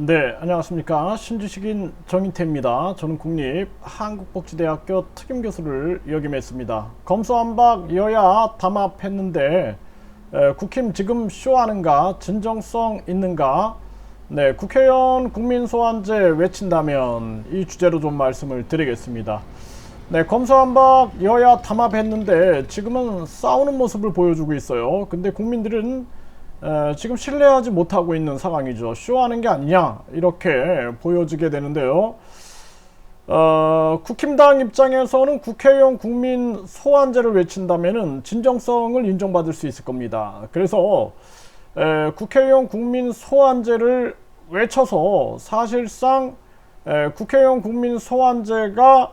네, 안녕하십니까. 신주식인 정인태입니다. 저는 국립 한국복지대학교 특임교수를 역임했습니다. 검수한박 여야 담합했는데 에, 국힘 지금 쇼하는가, 진정성 있는가? 네, 국회의원 국민소환제 외친다면 이 주제로 좀 말씀을 드리겠습니다. 네, 검수한박 여야 담합했는데 지금은 싸우는 모습을 보여주고 있어요. 근데 국민들은 에, 지금 신뢰하지 못하고 있는 상황이죠. 쇼하는 게 아니냐 이렇게 보여지게 되는데요. 어, 국힘당 입장에서는 국회의원 국민 소환제를 외친다면은 진정성을 인정받을 수 있을 겁니다. 그래서 에, 국회의원 국민 소환제를 외쳐서 사실상 에, 국회의원 국민 소환제가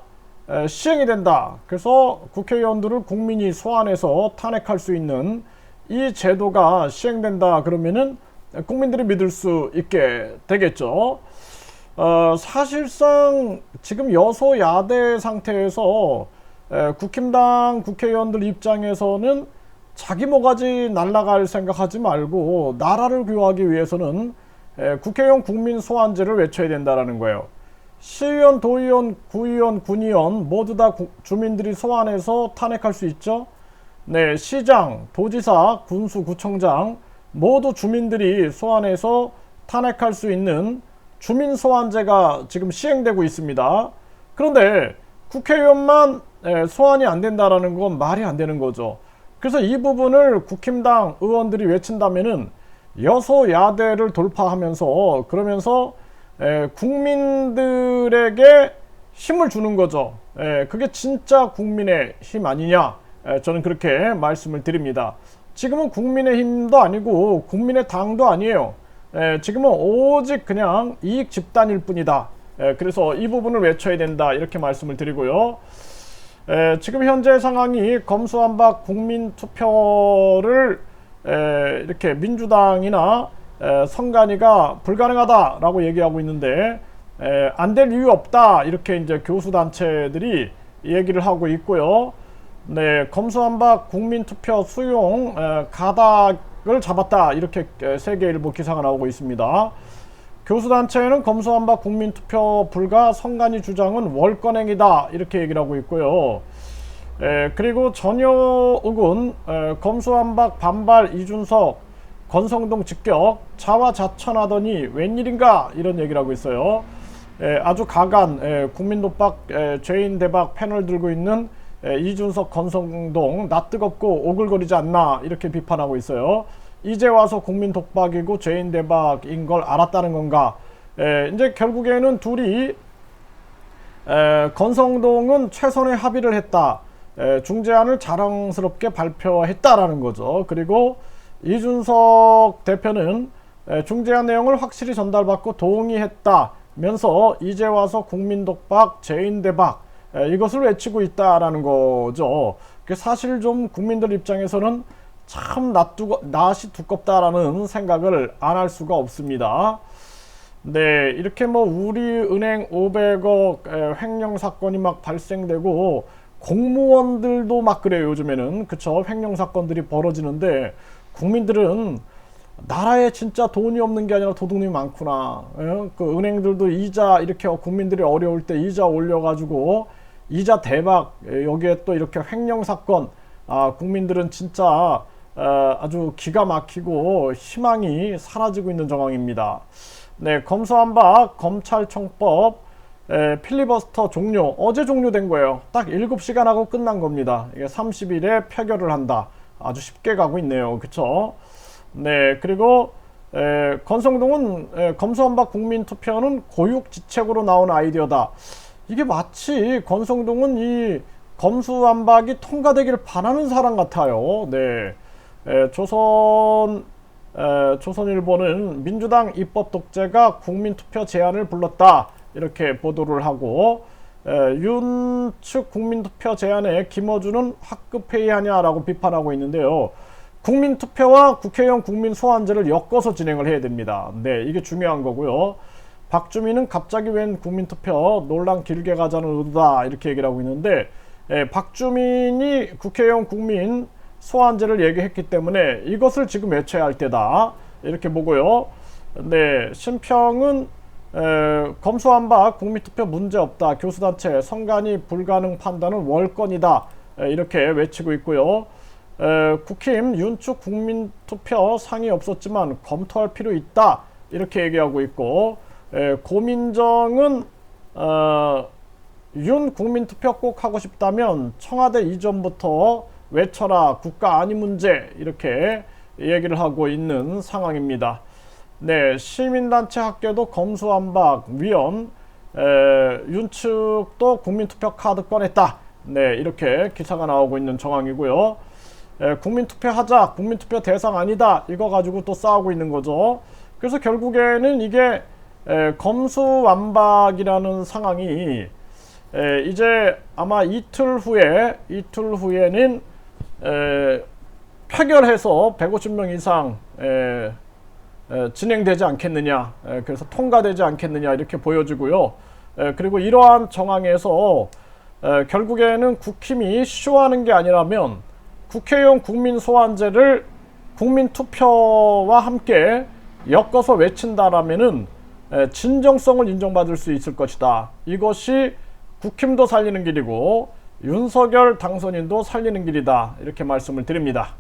에, 시행이 된다. 그래서 국회의원들을 국민이 소환해서 탄핵할 수 있는 이 제도가 시행된다. 그러면은 국민들이 믿을 수 있게 되겠죠. 어, 사실상 지금 여소야대 상태에서 에, 국힘당 국회의원들 입장에서는 자기 모가지 날라갈 생각하지 말고 나라를 구하기 위해서는 에, 국회의원 국민 소환제를 외쳐야 된다라는 거예요. 시의원, 도의원, 구의원, 군의원 모두 다 구- 주민들이 소환해서 탄핵할 수 있죠. 네, 시장, 도지사, 군수, 구청장 모두 주민들이 소환해서 탄핵할 수 있는 주민 소환제가 지금 시행되고 있습니다. 그런데 국회의원만 에, 소환이 안 된다라는 건 말이 안 되는 거죠. 그래서 이 부분을 국힘당 의원들이 외친다면은 여소야대를 돌파하면서 그러면서 에, 국민들에게 힘을 주는 거죠. 에, 그게 진짜 국민의 힘 아니냐? 에, 저는 그렇게 말씀을 드립니다. 지금은 국민의 힘도 아니고 국민의 당도 아니에요. 에, 지금은 오직 그냥 이익 집단일 뿐이다. 에, 그래서 이 부분을 외쳐야 된다. 이렇게 말씀을 드리고요. 에, 지금 현재 상황이 검수한박 국민 투표를 에, 이렇게 민주당이나 에, 선관위가 불가능하다라고 얘기하고 있는데 안 될 이유 없다 이렇게 이제 교수 단체들이 얘기를 하고 있고요. 네, 검수한박 국민 투표 수용 에, 가닥을 잡았다 이렇게 에, 세계일보 기사가 나오고 있습니다. 교수단체는 검수한박 국민투표 불가 선관위 주장은 월권행이다 이렇게 얘기를 하고 있고요. 에, 그리고 전효욱은 에, 검수한박 반발 이준석 권성동 직격 자화자천하더니 웬일인가 이런 얘기를 하고 있어요. 에, 아주 가간 에, 국민독박 에, 죄인 대박 패널 들고 있는 에, 이준석 권성동 나 뜨겁고 오글거리지 않나 이렇게 비판하고 있어요. 이제 와서 국민 독박이고 죄인 대박인 걸 알았다는 건가? 에, 이제 결국에는 둘이 에, 건성동은 최선의 합의를 했다. 에, 중재안을 자랑스럽게 발표했다라는 거죠. 그리고 이준석 대표는 에, 중재안 내용을 확실히 전달받고 동의했다면서 이제 와서 국민 독박, 죄인 대박 에, 이것을 외치고 있다라는 거죠. 그 사실 좀 국민들 입장에서는 참 낯두거, 낯이 두껍다라는 생각을 안 할 수가 없습니다. 네, 이렇게 뭐 우리 은행 500억 에, 횡령 사건이 막 발생되고 공무원들도 막 그래요 요즘에는 그쵸 횡령 사건들이 벌어지는데 국민들은 나라에 진짜 돈이 없는 게 아니라 도둑놈이 많구나. 예? 그 은행들도 이자 이렇게 국민들이 어려울 때 이자 올려가지고 이자 대박 예, 여기에 또 이렇게 횡령 사건 아 국민들은 진짜 어, 아주 기가 막히고 희망이 사라지고 있는 정황입니다. 네 검수한박 검찰청법 에, 필리버스터 종료 어제 종료된 거예요. 딱 7시간 하고 끝난 겁니다. 이게 30일에 표결을 한다. 아주 쉽게 가고 있네요. 그쵸? 네, 그리고 에, 건성동은 에, 검수한박 국민투표는 고육지책으로 나온 아이디어다. 이게 마치 건성동은 이 검수한박이 통과되기를 바라는 사람 같아요. 네, 에, 조선 에, 조선일보는 민주당 입법 독재가 국민투표 제안을 불렀다 이렇게 보도를 하고 윤 측 국민투표 제안에 김어준은 확급회의하냐라고 비판하고 있는데요. 국민투표와 국회의원 국민 소환제를 엮어서 진행을 해야 됩니다. 네, 이게 중요한 거고요. 박주민은 갑자기 웬 국민투표 논란 길게 가자는 의도다 이렇게 얘기를 하고 있는데 예, 박주민이 국회의원 국민 소환제를 얘기했기 때문에 이것을 지금 외쳐야 할 때다 이렇게 보고요. 네, 심평은 에, 검수완박 국민투표 문제 없다. 교수단체 선관위 불가능 판단은 월권이다. 에, 이렇게 외치고 있고요. 에, 국힘 윤축 국민투표 상의 없었지만 검토할 필요 있다. 이렇게 얘기하고 있고 에, 고민정은 어, 윤 국민투표 꼭 하고 싶다면 청와대 이전부터 외쳐라 국가 아니 문제 이렇게 얘기를 하고 있는 상황입니다. 네, 시민단체 학교도 검수완박 위원 에, 윤 측도 국민투표 카드 꺼냈다. 네, 이렇게 기사가 나오고 있는 정황이고요. 에, 국민투표 하자, 국민투표 대상 아니다. 이거 가지고 또 싸우고 있는 거죠. 그래서 결국에는 이게 에, 검수완박이라는 상황이 에, 이제 아마 이틀 후에 이틀 후에는 에, 표결해서 150명 이상 에, 에, 진행되지 않겠느냐, 에, 그래서 통과되지 않겠느냐 이렇게 보여지고요. 에, 그리고 이러한 정황에서 에, 결국에는 국힘이 쇼하는 게 아니라면 국회의원 국민 소환제를 국민 투표와 함께 엮어서 외친다라면은 에, 진정성을 인정받을 수 있을 것이다. 이것이 국힘도 살리는 길이고 윤석열 당선인도 살리는 길이다. 이렇게 말씀을 드립니다.